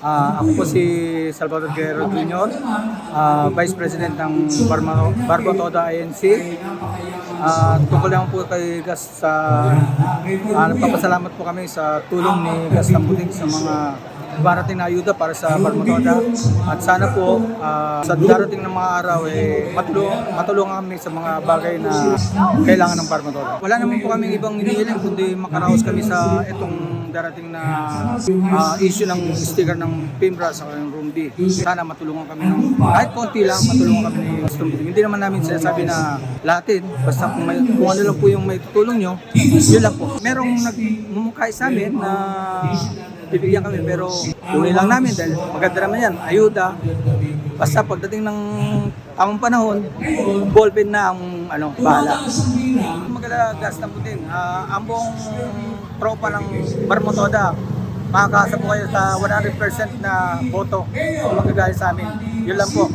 Ah, ako po si Salvador Guerrero Jr., ah, Vice President ng Barma, Barbotoda INC. Ah, tungkol naman po kay Gas sa ah, nagpapasalamat po kami sa tulong ni Gas Tambuting sa mga barating na ayuda para sa Barbotoda. At sana po ah, sa darating ng mga araw eh, matulung, matulungan kami sa mga bagay na kailangan ng Barbotoda. Wala naman po kami ibang hinihiling kundi makaraos kami sa itong darating na ah, issue ng sticker ng PIMRA sa yung Room D. Sana matulungan kami ng kahit konti lang matulungan kami ni Mr. Muting. Hindi naman namin sinasabi na lahatin. Basta kung, may, kung ano lang po yung may tutulong nyo, yun lang po. Merong nagmumukay sa amin na bibigyan kami pero tuloy lang namin dahil maganda naman yan. Ayuda. Basta pagdating ng tamang panahon, ballpen na ang ano, bahala. Maganda gas ng putin. Ah, ang buong tropa ng Barmotoda, makakasa po kayo sa 100% na boto kung magagaling sa amin. Yun lang po.